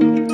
Thank you.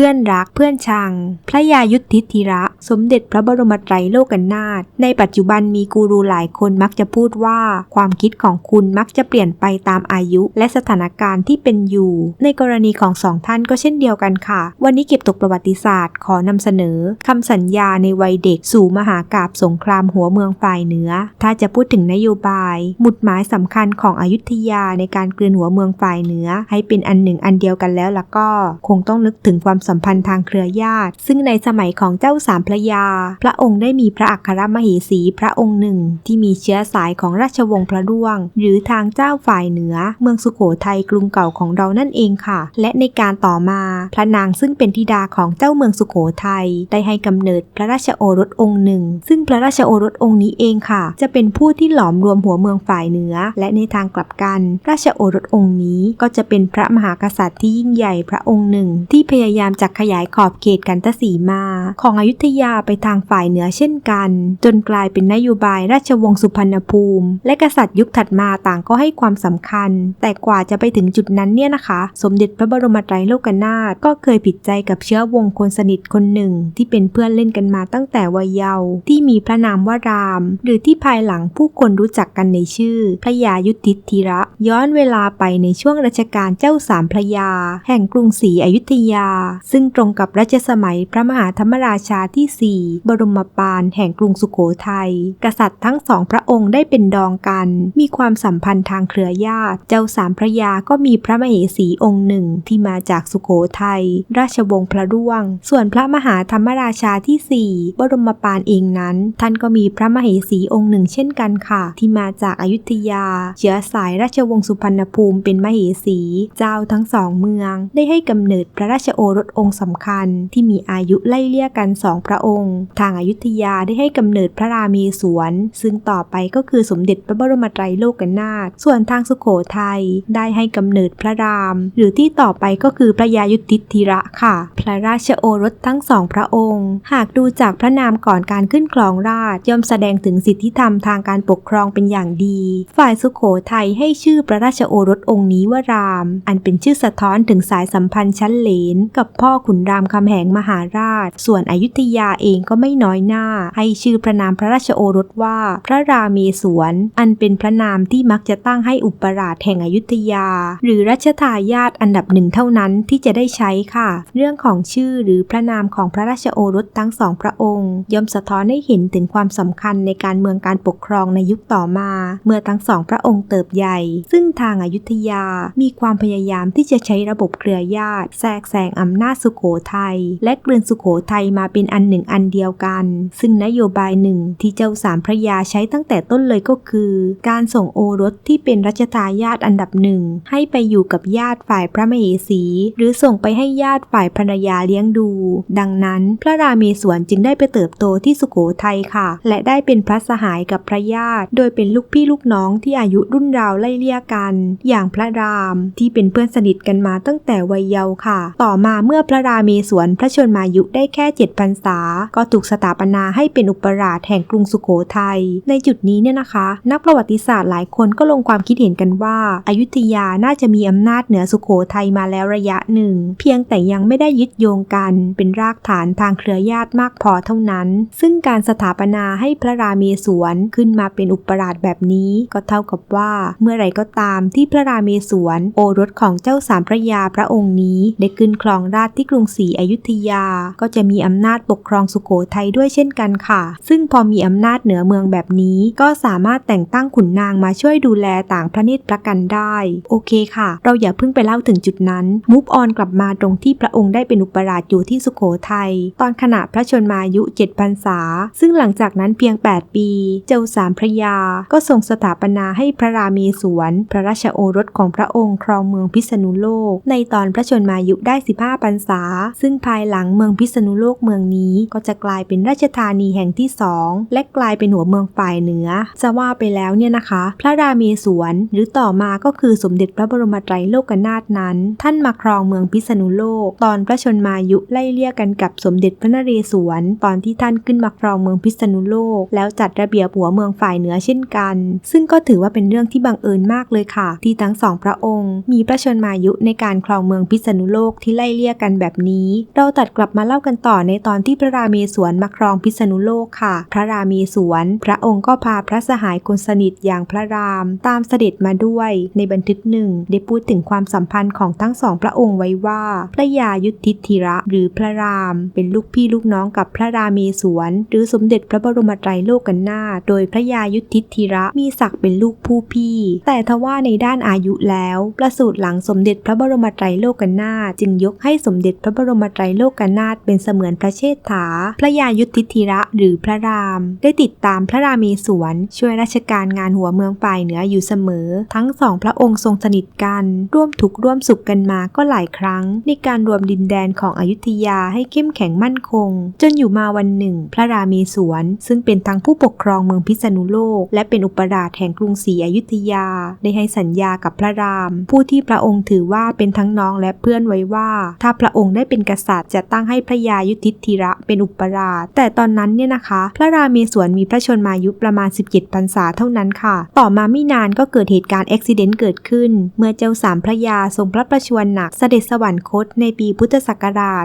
พื่อนรักเพื่อนชัง พระยายุทธิธิระ สมเด็จพระบรมไตรโลกนาถในปัจจุบันมีกูรูหลายคนมักจะพูดว่า ความคิดของคุณมักจะเปลี่ยนไปตามอายุและสถานการณ์ที่เป็นอยู่ ในกรณีของสองท่านก็เช่นเดียวกันค่ะ วันนี้เก็บตกประวัติศาสตร์ขอนำเสนอคำสัญญาในวัยเด็กสู่มหากาบสงครามหัวเมืองฝ่ายเหนือ ถ้าจะพูดถึงนโยบาย หมุดหมายสำคัญของอยุธยาในการกลืนหัวเมืองฝ่ายเหนือ ให้เป็นอันหนึ่งอันเดียวกันแล้วล่ะก็ คงต้องนึกถึงความสัมพันธ์ทางเครือญาติ ซึ่งในสมัยของเจ้าสามพระยา พระองค์ได้มีพระอัครมเหสีพระองค์หนึ่ง ที่มีเชื้อสายของราชวงศ์พระร่วง หรือทางเจ้าฝ่ายเหนือ เมืองสุโขทัยกรุงเก่าของเรานั่นเองค่ะ และในการต่อมาพระนางซึ่งเป็นธิดาของเจ้าเมืองสุโขทัยได้ให้กำเนิดพระราชโอรสองค์หนึ่ง ซึ่งพระราชโอรสองค์นี้เองค่ะ จะเป็นผู้ที่หลอมรวมหัวเมืองฝ่ายเหนือ และในทางกลับกัน ราชโอรสองค์นี้ก็จะเป็นพระมหากษัตริย์ที่ยิ่งใหญ่พระองค์หนึ่ง ที่พยายามจะขยายขอบเขตกันตสีมา ของอยุธยาไปทางฝ่ายเหนือเช่นกัน จนกลายเป็นนโยบายราชวงศ์สุพรรณภูมิ และกษัตริย์ยุคถัดมาต่างก็ให้ความสำคัญ แต่กว่าจะไปถึงจุดนั้นเนี่ยนะคะ สมเด็จพระบรมไตรโลกนาถก็เคยผิดใจกับเชื้อวงคนสนิทคนหนึ่ง ที่เป็นเพื่อนเล่นกันมาตั้งแต่วัยเยาว์ที่มีพระนามว่าราม หรือที่ภายหลังผู้คนรู้จักกันในชื่อ พระยายุทธิธิระ ย้อนเวลาไปในช่วงรัชกาลเจ้าสามพระยา แห่งกรุงศรีอยุธยาซึ่งตรงกับรัชสมัยพระมหาธรรมราชาที่ 4 บรมปานแห่งกรุงสุโขทัย กษัตริย์ทั้งสองพระองค์ได้เป็นดองกัน มีความสัมพันธ์ทางเครือญาติ เจ้าสามพระยาก็มีพระมเหสีองค์หนึ่งที่มาจากสุโขทัย ราชวงศ์พระร่วง ส่วนพระมหาธรรมราชาที่ 4 บรมปานเองนั้น ท่านก็มีพระมเหสีองค์หนึ่งเช่นกันค่ะ ที่มาจากอายุทยา เชื้อสายราชวงศ์สุพรรณภูมิเป็นมเหสี เจ้าทั้งสองเมือง ได้ให้กำเนิดพระราชโอรสองค์สำคัญที่มีอายุไล่เลี่ยกันสองพระองค์ ทางอายุทยาได้ให้กำเนิดพระรามีสวน ซึ่งต่อไปก็คือสมเด็จพระบรมไตรโลกนาถส่วนทางสุโขทัยได้ให้กำเนิดพระราม หรือที่ต่อไปก็คือพระยายุทธิธิระค่ะ พระราชโอรสทั้งสองพระองค์ หากดูจากพระนามก่อนการขึ้นครองราชย่อมแสดงถึงสิทธิธรรมทางการปกครองเป็นอย่างดี ฝ่ายสุโขทัยให้ชื่อพระราชโอรสองค์นี้ว่าราม อันเป็นชื่อสะท้อนถึงสายสัมพันธ์ชั้นเหลนกับพ่อพ่อขุนรามคำแหงมหาราช ส่วนอยุธยาเองก็ไม่น้อยหน้า ให้ชื่อพระนามพระราชโอรสว่า พระราเมศวรอันเป็นพระนามที่มักจะตั้งให้อุปราชแห่งอยุธยา หรือรัชทายาทอันดับหนึ่งเท่านั้นที่จะได้ใช้ค่ะ เรื่องของชื่อหรือพระนามของพระราชโอรสทั้งสองพระองค์ย่อมสะท้อนให้เห็นถึงความสำคัญในการเมืองการปกครองในยุคต่อมา เมื่อทั้งสองพระองค์เติบใหญ่ ซึ่งทางอายุทยามีความพยายามที่จะใช้ระบบเครือญาติแทรกแซงอำนาจสุโขทัยและกลืนสุโขทัยมาเป็นอันหนึ่งอันเดียวกัน ซึ่งนโยบายหนึ่งที่เจ้าสามพระยาใช้ตั้งแต่ต้นเลยก็คือ การส่งโอรสที่เป็นรัชทายาทอันดับหนึ่งให้ไปอยู่กับญาติฝ่ายพระมเหสี หรือส่งไปให้ญาติฝ่ายภรรยาเลี้ยงดู ดังนั้นพระราเมศวรจึงได้ไปเติบโตที่สุโขทัยค่ะ และได้เป็นพระสหายกับพระญาติ โดยเป็นลูกพี่ลูกน้องที่อายุรุ่นราวไล่เลี่ยกัน อย่างพระรามที่เป็นเพื่อนสนิทกันมาตั้งแต่วัยเยาว์ค่ะ ต่อมาเมื่อื่อพระราเมศวรพระชนมายุได้แค่เจ็ดพรรษา ก็ถูกสถาปนาให้เป็นอุปราชแห่งกรุงสุโขทัย ในจุดนี้เนี่ยนะคะ นักประวัติศาสตร์หลายคนก็ลงความคิดเห็นกันว่าอายุทยาน่าจะมีอำนาจเหนือสุโขทัยมาแล้วระยะหนึ่ง เพียงแต่ยังไม่ได้ยึดโยงกัน เป็นรากฐานทางเครือญาติมากพอเท่านั้น ซึ่งการสถาปนาให้พระราเมศวรขึ้นมาเป็นอุปราชแบบนี้ ก็เท่ากับว่าเมื่อไรก็ตามที่พระราเมศวรโอรสของเจ้าสามพระยาพระองค์นี้ได้ขึ้นครองราชที่กรุงศรีอยุธยา ก็จะมีอำนาจปกครองสุโขทัยด้วยเช่นกันค่ะ ซึ่งพอมีอำนาจเหนือเมืองแบบนี้ก็สามารถแต่งตั้งขุนนางมาช่วยดูแลต่างพระเนตรประกันได้ โอเคค่ะ เราอย่าเพิ่งไปเล่าถึงจุดนั้นมูฟออนกลับมาตรงที่พระองค์ได้เป็นอุปราชอยู่ที่สุโขทัยตอนขณะพระชนมายุเจ็ดพรรษา ซึ่งหลังจากนั้นเพียง 8 ปี เจ้าสามพระยา ก็ทรงสถาปนาให้พระราเมศวรพระราชโอรสของพระองค์ครองเมืองพิษณุโลก ในตอนพระชนมายุได้ 15พรรษา ซึ่งภายหลังเมืองพิษณุโลกเมืองนี้ก็จะกลายเป็นราชธานีแห่งที่สองและกลายเป็นหัวเมืองฝ่ายเหนือ จะว่าไปแล้วเนี่ยนะคะ พระราเมศวรหรือต่อมาก็คือสมเด็จพระบรมไตรโลกนาถนั้น ท่านมาครองเมืองพิษณุโลก ตอนพระชนมายุไล่เลี่ยกันกับสมเด็จพระนเรศวร ตอนที่ท่านขึ้นมาครองเมืองพิษณุโลก แล้วจัดระเบียบหัวเมืองฝ่ายเหนือเช่นกัน ซึ่งก็ถือว่าเป็นเรื่องที่บังเอิญมากเลยค่ะ ที่ทั้งสองพระองค์ มีพระชนมายุในการครองเมืองพิษณุโลกที่ไล่เลี่ยกันแบบนี้ เราตัดกลับมาเล่ากันต่อในตอนที่พระราเมศวรมาครองพิษณุโลกค่ะ พระราเมศวรพระองค์ก็พาพระสหายคนสนิทอย่างพระราม ตามเสด็จมาด้วย ในบันทึกหนึ่งได้พูดถึงความสัมพันธ์ของทั้งสองพระองค์ไว้ว่า พระยายุทธิธิระหรือพระราม เป็นลูกพี่ลูกน้องกับพระราเมศวรหรือสมเด็จพระบรมไตรโลกกนาโดยพระยายุทธิธิระมีศักดิ์เป็นลูกผู้พี่ แต่ทว่าในด้านอายุแล้ว ประสูติหลังสมเด็จพระบรมไตรโลกกนาจึงยกให้สมเด็จพระบรมไตรโลกนาถเป็นเสมือนพระเชษฐา พระยายุทธิธิระหรือพระราม ได้ติดตามพระราเมศวรช่วยราชการงานหัวเมืองฝ่ายเหนืออยู่เสมอ ทั้งสองพระองค์ทรงสนิทกัน ร่วมทุกข์ร่วมสุขกันมาก็หลายครั้ง ในการรวมดินแดนของอยุธยาให้เข้มแข็งมั่นคง จนอยู่มาวันหนึ่ง พระราเมศวรซึ่งเป็นทั้งผู้ปกครองเมืองพิษณุโลก และเป็นอุปราชแห่งกรุงศรีอยุธยา ได้ให้สัญญากับพระราม ผู้ที่พระองค์ถือว่าเป็นทั้งน้องและเพื่อนไว้ว่า ถ้าพระองค์ได้เป็นกษัตริย์จะตั้งให้พระยายุทธิธิระเป็นอุปราช แต่ตอนนั้นเนี่ยนะคะ พระราเมศวรมีพระชนมายุประมาณ 17พรรษาเท่านั้นค่ะ ต่อมาไม่นานก็เกิดเหตุการณ์อุบิเหตุเกิดขึ้น เมื่อเจ้าสามพระยาทรงพระประชวรหนักเสด็จสวรรคตในปีพุทธศักราช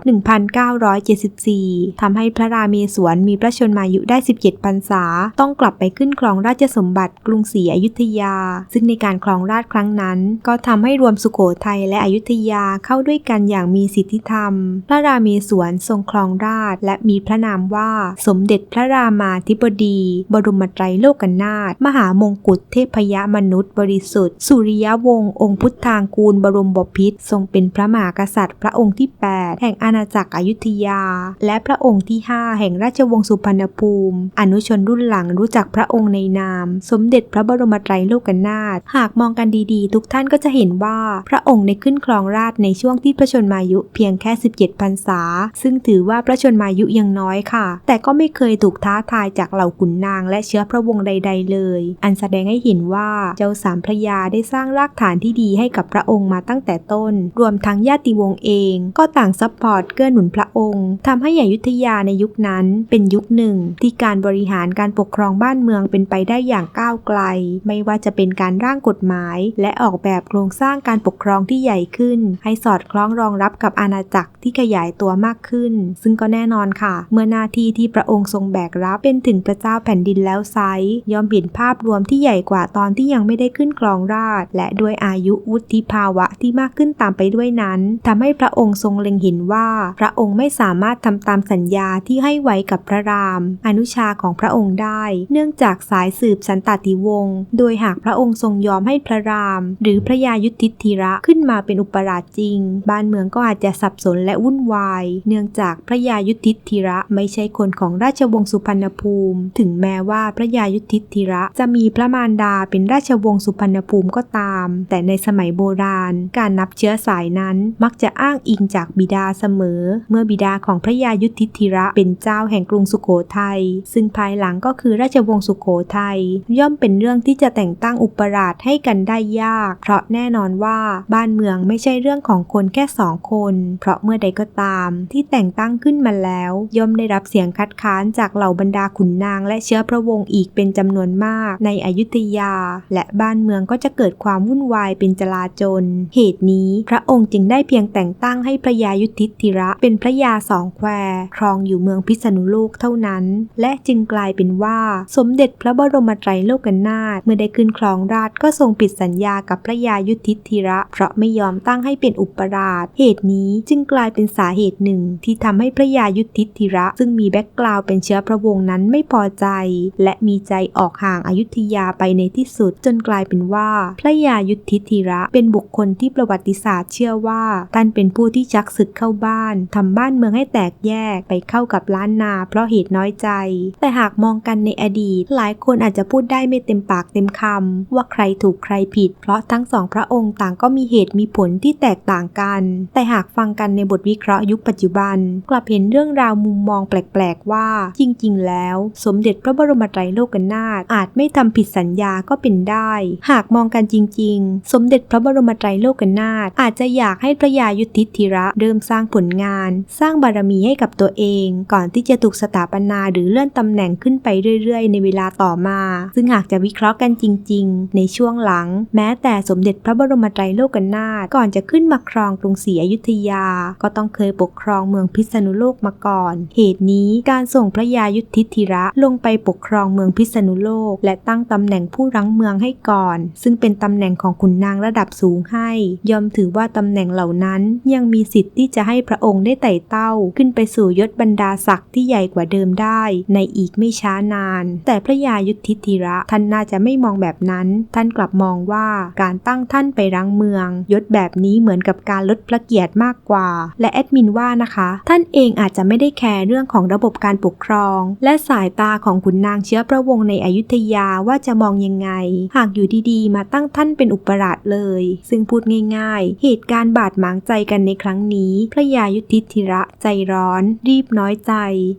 1974ทำให้พระราเมศวรมีพระชนมายุได้ 17พรรษา ต้องกลับไปขึ้นครองราชสมบัติกรุงศรีอยุธยา ซึ่งในการครองราชครั้งนั้น ก็ทำให้รวมสุโขทัยและอยุธยาเข้าด้วยกันอย่างมีสิทธิธรรม พระราเมศวรทรงครองราชและมีพระนามว่าสมเด็จพระรามาธิบดี บรมไตรโลกนาถมหามงกุฎเทพยมนุษย์บริสุทธิ์ สุริยวงศ์องค์พุทธางกูลบรมบพิตรทรงเป็นพระมหากษัตริย์ พระองค์ที่ 8 แห่งอาณาจักรอยุธยา และพระองค์ที่ 5 แห่งราชวงศ์สุพรรณภูมิ อนุชนรุ่นหลังรู้จักพระองค์ในนาม สมเด็จพระบรมไตรโลกนาถหากมองกันดีๆ ทุกท่านก็จะเห็นว่าพระองค์ในขึ้นครองราชในช่วงที่พระชนมายุเพียงียงแค่ 17พรรษา ซึ่งถือว่าพระชนมายุยังน้อยค่ะ แต่ก็ไม่เคยถูกท้าทายจากเหล่าขุนนางและเชื้อพระวงศ์ใด ๆ เลย อันแสดงให้เห็นว่าเจ้าสามพระยาได้สร้างรากฐานที่ดีให้กับพระองค์มาตั้งแต่ต้น รวมทั้งญาติวงศ์เอง ก็ต่างซัพพอร์ตเกื้อหนุนพระองค์ทำให้อยุธยาในยุคนั้นเป็นยุคหนึ่ง ที่การบริหารการปกครองบ้านเมืองเป็นไปได้อย่างก้าวไกล ไม่ว่าจะเป็นการร่างกฎหมาย และออกแบบโครงสร้างการปกครองที่ใหญ่ขึ้น ให้สอดคล้องรองรับกับอาณาจักรที่ขยายตัวมากขึ้น ซึ่งก็แน่นอนค่ะ เมื่อหน้าที่ที่พระองค์ทรงแบกรับเป็นถึงพระเจ้าแผ่นดินแล้วไซย่อมเห็นภาพรวมที่ใหญ่กว่าตอนที่ยังไม่ได้ขึ้นครองราชและด้วยอายุวุฒิภาวะที่มากขึ้นตามไปด้วยนั้นทำให้พระองค์ทรงเล็งเห็นว่า พระองค์ไม่สามารถทำตามสัญญาที่ให้ไว้กับพระราม อนุชาของพระองค์ได้ เนื่องจากสายสืบสันตติวงศ์โดยหากพระองค์ทรงยอมให้พระราม หรือพระยายุทธิธิระขึ้นมาเป็นอุปราชจริง บ้านเมืองก็อาจจะสับสนและวุ่นวาย เนื่องจากพระยายุทธิธิระไม่ใช่คนของราชวงศ์สุพรรณภูมิ ถึงแม้ว่าพระยายุทธิธิระจะมีพระมารดาเป็นราชวงศ์สุพรรณภูมิก็ตาม แต่ในสมัยโบราณ การนับเชื้อสายนั้นมักจะอ้างอิงจากบิดาเสมอ เมื่อบิดาของพระยายุทธิธิระเป็นเจ้าแห่งกรุงสุโขทัยซึ่งภายหลังก็คือราชวงศ์สุโขทัยย่อมเป็นเรื่องที่จะแต่งตั้งอุปราชให้กันได้ยาก เพราะแน่นอนว่าบ้านเมืองไม่ใช่เรื่องของคนแค่สองคนเพราะเมื่อใดก็ตาม ที่แต่งตั้งขึ้นมาแล้ว ย่อมได้รับเสียงคัดค้านจากเหล่าบรรดาขุนนางและเชื้อพระวงศ์อีกเป็นจำนวนมากในอยุธยา และบ้านเมืองก็จะเกิดความวุ่นวายเป็นจลาจล เหตุนี้พระองค์จึงได้เพียงแต่งตั้งให้พระยายุทธิธิระเป็นพระยาสองแควครองอยู่เมืองพิษณุโลกเท่านั้น และจึงกลายเป็นว่าสมเด็จพระบรมไตรโลกนาถเมื่อได้ขึ้นครองราชก็ทรงปิดสัญญากับพระยายุทธิธิระ เพราะไม่ยอมตั้งให้เป็นอุปราช เหตุนี้จึงกลายเป็นสาเหตุหนึ่งที่ทำให้พระยายุทธิธิระ ซึ่งมีแบ็กกราวเป็นเชื้อพระวงศ์นั้นไม่พอใจ และมีใจออกห่างอายุทยาไปในที่สุด จนกลายเป็นว่า พระยายุทธิธิระเป็นบุคคลที่ประวัติศาสตร์เชื่อว่าท่านเป็นผู้ที่ชักศึกเข้าบ้านทำบ้านเมืองให้แตกแยกไปเข้ากับล้านนาเพราะเหตุน้อยใจ แต่หากมองกันในอดีต หลายคนอาจจะพูดได้ไม่เต็มปากเต็มคำว่าใครถูกใครผิด เพราะทั้งสองพระองค์ต่างก็มีเหตุมีผลที่แตกต่างกัน แต่หากฟัฟังกันในบทวิเคราะห์ยุคปัจจุบัน กลับเห็นเรื่องราวมุมมองแปลกๆ ว่า จริงๆ แล้ว สมเด็จพระบรมไตรโลกนาถอาจไม่ทำผิดสัญญาก็เป็นได้ หากมองกันจริง ๆ สมเด็จพระบรมไตรโลกนาถอาจจะอยากให้พระยายุทธิธิระเริ่มสร้างผลงาน สร้างบารมีให้กับตัวเอง ก่อนที่จะถูกสถาปนาหรือเลื่อนตำแหน่งขึ้นไปเรื่อยๆ ในเวลาต่อมา ซึ่งหากจะวิเคราะห์กันจริง ๆ ในช่วงหลัง แม้แต่สมเด็จพระบรมไตรโลกนาถก่อนจะขึ้นมาครองกรุงศรีอยุธยาก็ต้องเคยปกครองเมืองพิษณุโลกมาก่อน เหตุนี้การส่งพระยายุทธิธิระลงไปปกครองเมืองพิษณุโลก และตั้งตำแหน่งผู้รั้งเมืองให้ก่อน ซึ่งเป็นตำแหน่งของขุนนางระดับสูงให้ ยอมถือว่าตำแหน่งเหล่านั้นยังมีสิทธิ์ที่จะให้พระองค์ได้ไต่เต้า ขึ้นไปสู่ยศบรรดาศักดิ์ที่ใหญ่กว่าเดิมได้ ในอีกไม่ช้านาน แต่พระยายุทธิธิระท่านน่าจะไม่มองแบบนั้น ท่านกลับมองว่าการตั้งท่านไปรั้งเมือง ยศแบบนี้เหมือนกับการลดพระเกียรติมากกว่า และแอดมินว่านะคะ ท่านเองอาจจะไม่ได้แคร์เรื่องของระบบการปกครอง และสายตาของขุนนางเชื้อพระวงศ์ในอยุธยาว่าจะมองยังไง หากอยู่ดีๆ มาตั้งท่านเป็นอุปราชเลย ซึ่งพูดง่าย ๆ เหตุการณ์บาดหมางใจกันในครั้งนี้ พระยายุทธิธิระใจร้อน รีบน้อยใจ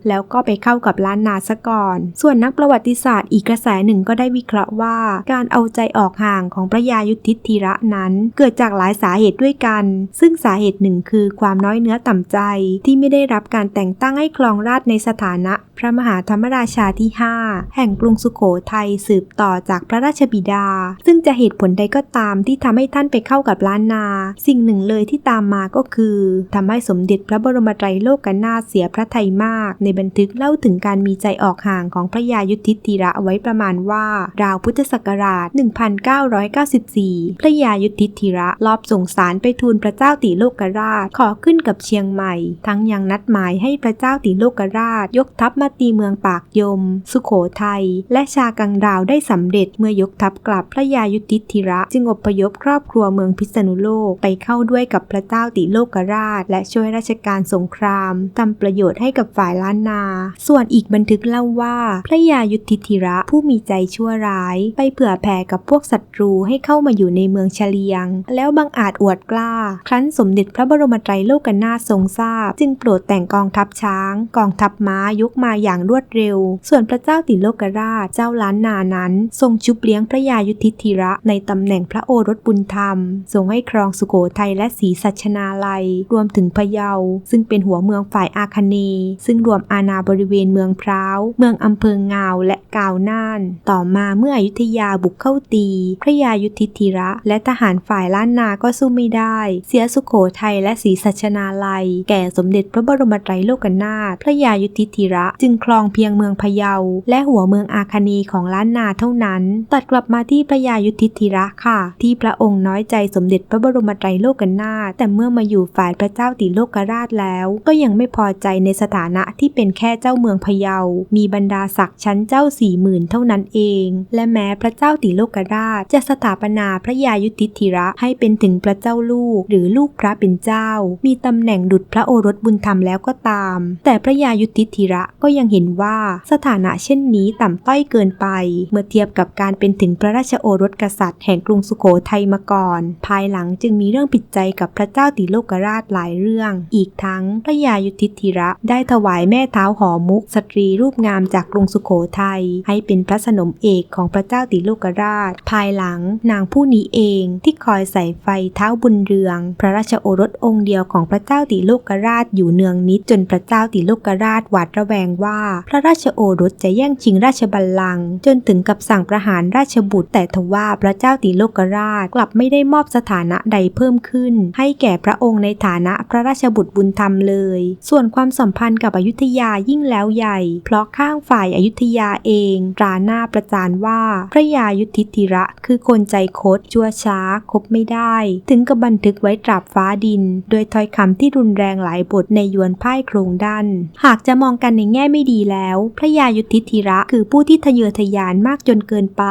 แล้วก็ไปเข้ากับล้านนาซะก่อน ส่วนนักประวัติศาสตร์อีกกระแสหนึ่งก็ได้วิเคราะห์ว่าการเอาใจออกห่างของพระยายุทธิธิระนั้น เกิดจากหลายสาเหตุด้วยกัน ซึ่งสาเหตุหนึ่งคือคือความน้อยเนื้อต่ำใจที่ไม่ได้รับการแต่งตั้งให้ครองราชในสถานะพระมหาธรรมราชาที่ 5 แห่งกรุงสุโขทัยสืบต่อจากพระราชบิดา ซึ่งจะเหตุผลใดก็ตามที่ทำให้ท่านไปเข้ากับล้านนา สิ่งหนึ่งเลยที่ตามมาก็คือทำให้สมเด็จพระบรมไตรโลกนาถเสียพระทัยมาก ในบันทึกเล่าถึงการมีใจออกห่างของพระยายุทธิธิระไว้ประมาณว่า ราวพุทธศักราช 1994 พระยายุทธิธิระลอบส่งสารไปทูลพระเจ้าติโลกราชขอขึ้นกับเชียงใหม่ ทั้งยังนัดหมายให้พระเจ้าติโลกราช ยกทัพมาตีเมืองปากยม สุโขทัย และชากังราวได้สำเร็จเมื่อยกทัพกลับพระยายุทธิธิระ จึงอพยพครอบครัวเมืองพิษณุโลกไปเข้าด้วยกับพระเจ้าติโลกราช และช่วยราชการสงครามทำประโยชน์ให้กับฝ่ายล้านนา ส่วนอีกบันทึกเล่าว่า พระยายุทธิธิระผู้มีใจชั่วร้าย ไปเผื่อแผ่กับพวกศัตรูให้เข้ามาอยู่ในเมืองเฉลียง แล้วบังอาจอวดกล้า ครั้นสมเด็จพระบรมไตรโลกนาถทรงทราบ จึงโปรดแต่งกองทัพช้าง กองทัพม้ายกมาอย่างรวดเร็ว ส่วนพระเจ้าติโลกราชเจ้าล้านนานั้น ทรงชุบเลี้ยงพระยายุทธิธิระในตำแหน่งพระโอรสบุญธรรม ทรงให้ครองสุโขทัยและศรีสัชนาลัย รวมถึงพะเยา ซึ่งเป็นหัวเมืองฝ่ายอาคเนซึ่งรวมอาณาบริเวณเมืองพร้าว เมืองอำเภองาวและกาวน่าน ต่อมาเมื่ออยุธยาบุกเข้าตี พระยายุทธิธิระ และทหารฝ่ายล้านนาก็สู้ไม่ได้ เสียสุโขทัยและศรีสัชนาลัย แก่สมเด็จพระบรมไตรโลกนาถพระยายุทธิธิระ จึงครองเพียงเมืองพะเยา และหัวเมืองอาคเนย์ของล้านนาเท่านั้น ตัดกลับมาที่พระยายุทธิธิระค่ะ ที่พระองค์น้อยใจสมเด็จพระบรมไตรโลกนาถแต่เมื่อมาอยู่ฝ่ายพระเจ้าติโลกราชแล้ว ก็ยังไม่พอใจในสถานะที่เป็นแค่เจ้าเมืองพะเยา มีบรรดาศักดิ์ชั้นเจ้าสี่หมื่นเท่านั้นเอง และแม้พระเจ้าติโลกราช จะสถาปนาพระยายุทธิธิระให้เป็นถึงพระเจ้าลูกหรือลูกพระเป็นเจ้ามีตำแหน่งดุจพระโอรสบุญธรรมแล้วก็ตาม แต่พระยายุทธิธิระก็ยังเห็นว่าสถานะเช่นนี้ต่ำต้อยเกินไป เมื่อเทียบกับการเป็นถึงพระราชโอรสกษัตริย์แห่งกรุงสุโขทัยมาก่อน ภายหลังจึงมีเรื่องผิดใจกับพระเจ้าติโลกราชหลายเรื่อง อีกทั้งพระยายุทธิธิระได้ถวายแม่เท้าหอมุก สตรีรูปงามจากกรุงสุโขทัยให้เป็นพระสนมเอกของพระเจ้าติโลกราช ภายหลังนางผู้นี้เองที่คอยใส่ไฟเท้าบุญเรือง พระราชโอรสองค์เดียวของพระเจ้าติโลกราชอยู่เนืองนิดจนพระเจ้าติโลกราชหวาดระแวงว่า พระราชโอรสจะแย่งชิงราชบัลลังก์จนถึงกับสั่งประหารราชบุตร แต่ทว่าพระเจ้าติโลกราชกลับไม่ได้มอบสถานะใดเพิ่มขึ้น ให้แก่พระองค์ในฐานะพระราชบุตรบุญธรรมเลย ส่วนความสัมพันธ์กับอยุธยายิ่งแล้วใหญ่ เพราะข้างฝ่ายอายุธยาเองตราหน้าประจานว่า พระยายุทธิธิระคือคนใจคดจัวช้าคบไม่ได้ ถึงกับบันทึกไว้ตราบฟ้าดินโดยถ้อยคำที่รุนแรงหลายบทในยวนพ่ายโครงด้าน หากจะมองกันในแง่ไม่ดีแล้ว พระยายุทธิธิระคือผู้ที่ทะเยอทะยานมากจนเกินไป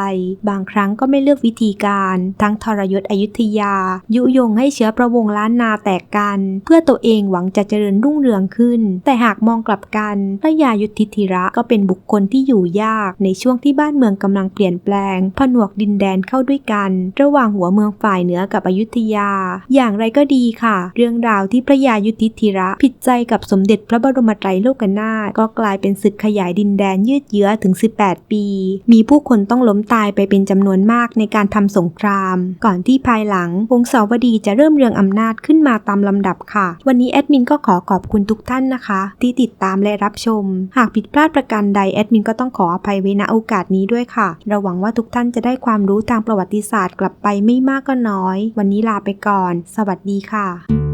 บางครั้งก็ไม่เลือกวิธีการ ทั้งทรยศอยุธยา ยุยงให้เชื้อประวงล้านนาแตกกัน เพื่อตัวเองหวังจะเจริญรุ่งเรืองขึ้น แต่หากมองกลับกัน พระยายุทธิธิระก็เป็นบุคคลที่อยู่ยาก ในช่วงที่บ้านเมืองกำลังเปลี่ยนแปลงผนวกดินแดนเข้าด้วยกัน ระหว่างหัวเมืองฝ่ายเหนือกับอยุธยา อย่างไรก็ดีค่ะเรื่องราวที่พระยายุทธิธิระผิดใจกับสมเด็จพระบรมไตรโลกนาถก็กลายเป็นศึกขยายดินแดนยืดเยื้อถึง 18 ปี มีผู้คนต้องล้มตายไปเป็นจำนวนมากในการทำสงคราม ก่อนที่ภายหลังวงศาวดีจะเริ่มเรืองอำนาจขึ้นมาตามลำดับค่ะ วันนี้แอดมินก็ขอขอบคุณทุกท่านนะคะ ที่ติดตามและรับชม หากผิดพลาดประการใดแอดมินก็ต้องขออภัยไว้ณโอกาสนี้ด้วยค่ะเราหวังว่าทุกท่านจะได้ความรู้ทางประวัติศาสตร์กลับไปไม่มากก็น้อย วันนี้ลาไปก่อน สวัสดีค่ะ